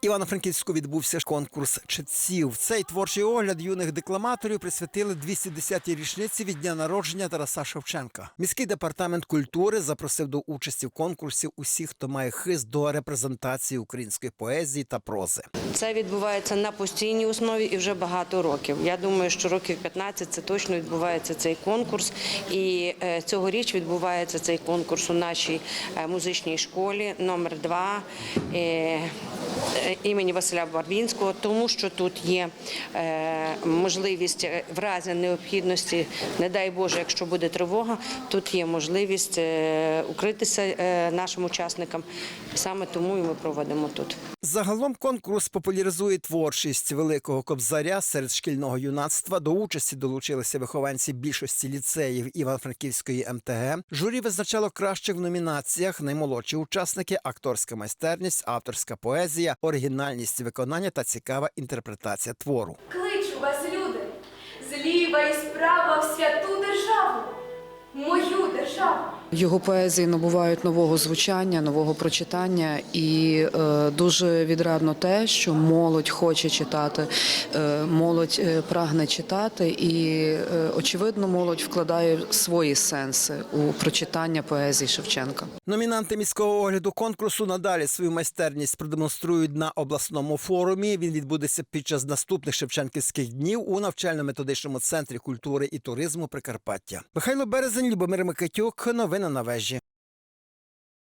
Івано-Франківську відбувся конкурс читців. Цей творчий огляд юних декламаторів присвятили 210-й річниці від дня народження Тараса Шевченка. Міський департамент культури запросив до участі в конкурсі усіх, хто має хист до репрезентації української поезії та прози. Це відбувається на постійній основі і вже багато років. Я думаю, що років 15 це точно відбувається цей конкурс. І е, цьогоріч відбувається цей конкурс у нашій е, музичній школі номер 2 е, е, імені Василя Барвінського, тому що тут є е, можливість е, в разі необхідності, не дай Боже, якщо буде тривога, тут є можливість е, укритися е, нашим учасникам. Саме тому і ми проводимо тут. Загалом конкурс популяризує творчість великого кобзаря серед шкільного юнацтва. До участі долучилися вихованці більшості ліцеїв Івано-Франківської МТГ. Журі визначало кращих в номінаціях наймолодші учасники, акторська майстерність, авторська поезія, оригінальність виконання та цікава інтерпретація твору. Кличу вас, люди, зліва і справа в святу державу, мою державу. Його поезії набувають нового звучання, нового прочитання, і е, дуже відрадно те, що молодь хоче читати, е, молодь е, прагне читати, і очевидно, молодь вкладає свої сенси у прочитання поезії Шевченка. Номінанти міського огляду конкурсу надалі свою майстерність продемонструють на обласному форумі. Він відбудеться під час наступних Шевченківських днів у навчально-методичному центрі культури і туризму Прикарпаття. Михайло Березень, Любомир Микитюк. Новини на вежі.